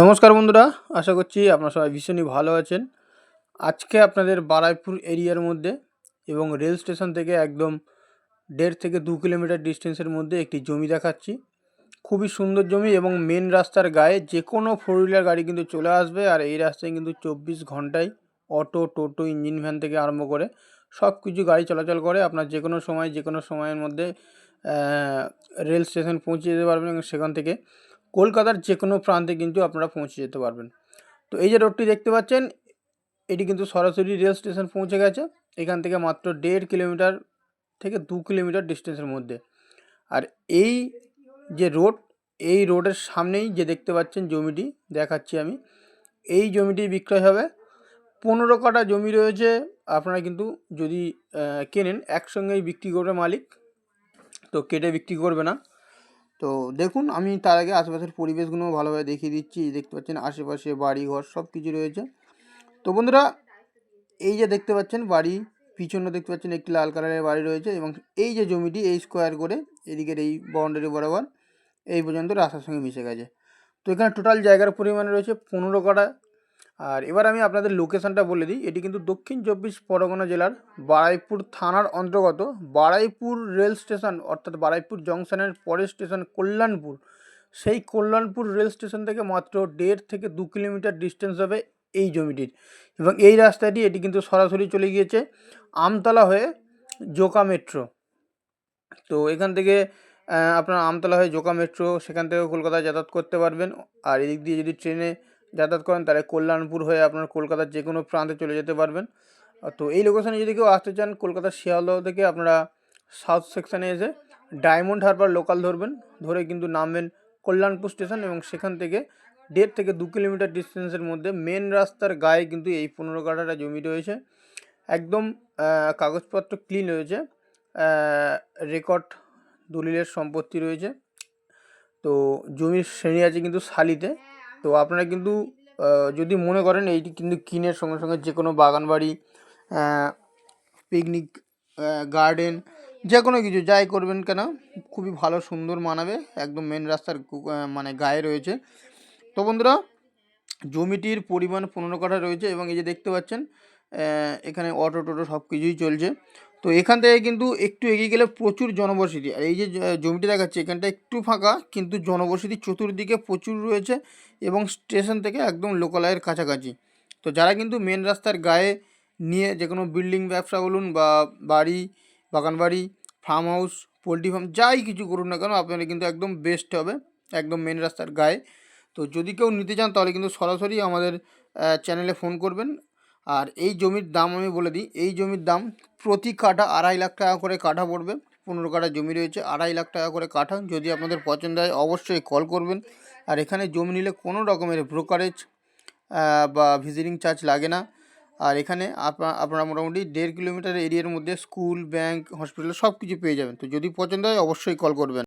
নমস্কার বন্ধুরা, আশা করছি আপনারা সবাই ভীষণই ভালো আছেন। আজকে আপনাদের বারাইপুর এরিয়ার মধ্যে এবং রেল স্টেশন থেকে একদম দেড় থেকে দু কিলোমিটার ডিস্টেন্সের মধ্যে একটি জমি দেখাচ্ছি। খুবই সুন্দর জমি এবং মেন রাস্তার গায়ে যে কোনো ফোর হুইলার গাড়ি কিন্তু চলে আসবে আর এই রাস্তায় কিন্তু চব্বিশ ঘন্টায় অটো, টোটো ইঞ্জিন ভ্যান থেকে আরম্ভ করে সব কিছু গাড়ি চলাচল করে। আপনার যে কোনো সময় যে কোনো সময়ের মধ্যে রেল স্টেশন পৌঁছে যেতে পারবেন এবং সেখান থেকে কলকাতার যে কোনো প্রান্তে কিন্তু আপনারা পৌঁছে যেতে পারবেন। তো এই যে রোডটি দেখতে পাচ্ছেন, এটি কিন্তু সরাসরি রেল স্টেশন পৌঁছে গেছে। এখান থেকে মাত্র দেড় কিলোমিটার থেকে দু কিলোমিটার ডিস্টেন্সের মধ্যে। আর এই যে রোড, এই রোডের সামনেই যে দেখতে পাচ্ছেন জমিটি, দেখাচ্ছি আমি, এই জমিটি বিক্রয় হবে। পনেরো কাটা জমি রয়েছে, আপনারা কিন্তু যদি কেনেন, একসঙ্গেই বিক্রি করবে মালিক, তো কেটে বিক্রি করবে না। তো দেখুন, আমি তার আগে আশেপাশের পরিবেশগুলো ভালোভাবে দেখিয়ে দিচ্ছি। দেখতে পাচ্ছেন আশেপাশে বাড়ি ঘর সব কিছু রয়েছে। তো বন্ধুরা, এই যে দেখতে পাচ্ছেন বাড়ি, পিছনে দেখতে পাচ্ছেন একটি লাল কালারের বাড়ি রয়েছে এবং এই যে জমিটি, এই স্কোয়ার করে এদিকের এই বাউন্ডারি বরাবর এই পর্যন্ত রাস্তার সঙ্গে মিশে গেছে। তো এখানে টোটাল জায়গার পরিমাণ রয়েছে পনেরো কাটা আর এবার আমি আপনাদের লোকেশনটা বলে দিই। এটি কিন্তু দক্ষিণ চব্বিশ পরগনা জেলার বারাইপুর থানার অন্তর্গত। বারাইপুর রেল স্টেশন, অর্থাৎ বারাইপুর জংশনের পরের স্টেশন কল্যাণপুর। সেই কল্যাণপুর রেল স্টেশন থেকে মাত্র দেড় থেকে দু কিলোমিটার ডিস্টেন্স হবে এই জমিটির। এবং এই রাস্তাটি, এটি কিন্তু সরাসরি চলে গিয়েছে আমতলা হয়ে জোকা মেট্রো। তো এখান থেকে আপনার আমতলা হয়ে জোকা মেট্রো, সেখান থেকে কলকাতায় যাতায়াত করতে পারবেন। আর এদিক দিয়ে যদি ট্রেনে যাতায়াত করেন, তাহলে কল্যাণপুর হয়ে আপনার কলকাতার যে কোনো প্রান্তে চলে যেতে পারবেন। তো এই লোকেশানে যদি কেউ আসতে চান, কলকাতার শিয়ালদহ থেকে আপনারা সাউথ সেকশানে এসে ডায়মন্ড হারবার লোকাল ধরবেন। ধরে কিন্তু নামবেন কল্যাণপুর স্টেশন এবং সেখান থেকে দেড় থেকে দু কিলোমিটার ডিস্টেন্সের মধ্যে মেন রাস্তার গায়ে কিন্তু এই পনেরো কাঠাটা জমি রয়েছে। একদম কাগজপত্র ক্লিন রয়েছে। রেকর্ড দলিলের সম্পত্তি রয়েছে। তো জমির শ্রেণি আছে কিন্তু শালিতে তো আপনারা কিন্তু যদি মনে করেন এইটি কিন্তু কিনের সঙ্গে সঙ্গে যে কোনো বাগানবাড়ি পিকনিক গার্ডেন যে কোনো কিছু যাই করবেন কেন, খুবই ভালো সুন্দর মানাবে, একদম মেন রাস্তার মানে গায়ে রয়েছে। তো বন্ধুরা, জমিটির পরিমাণ পনেরো কাঠা রয়েছে এবং এই যে দেখতে পাচ্ছেন এখানে অটো টোটো সব কিছুই চলছে। তো এখান থেকে কিন্তু একটু এগিয়ে গেলে প্রচুর জনবসতি। আর এই যে জমিটি দেখাচ্ছে, এখানটা একটু ফাঁকা, কিন্তু জনবসতি চতুর্দিকে প্রচুর রয়েছে এবং স্টেশন থেকে একদম লোকালয়ের কাছাকাছি। তো যারা কিন্তু মেন রাস্তার গায়ে নিয়ে যে কোনো বিল্ডিং ব্যবসা বলুন বা বাড়ি বাগান বাড়ি ফার্ম হাউস পোলট্রি ফার্ম যাই কিছু করুন না কেন, আপনারা কিন্তু একদম বেস্ট হবে, একদম মেন রাস্তার গায়ে। তো যদি কেউ নিতে চান, তাহলে কিন্তু সরাসরি আমাদের চ্যানেলে ফোন করবেন। আর এই জমির দাম আমি বলে দিই, এই জমির দাম প্রতি কাঠা আড়াই লাখ টাকা করে কাঠা পড়বে, পনেরো কাঠা জমি রয়েছে, আড়াই লাখ টাকা করে কাঠা। যদি আপনাদের পছন্দ হয় অবশ্যই কল করবেন। আর এখানে জমি নিলে কোনো রকমের ব্রোকারেজ বা ভিজিটিং চার্জ লাগে না। আর এখানে আপনা- আপনারা মোটামুটি দেড় কিলোমিটার এরিয়ার মধ্যে স্কুল ব্যাংক হসপিটাল সব কিছু পেয়ে যাবেন। তো যদি পছন্দ হয় অবশ্যই কল করবেন।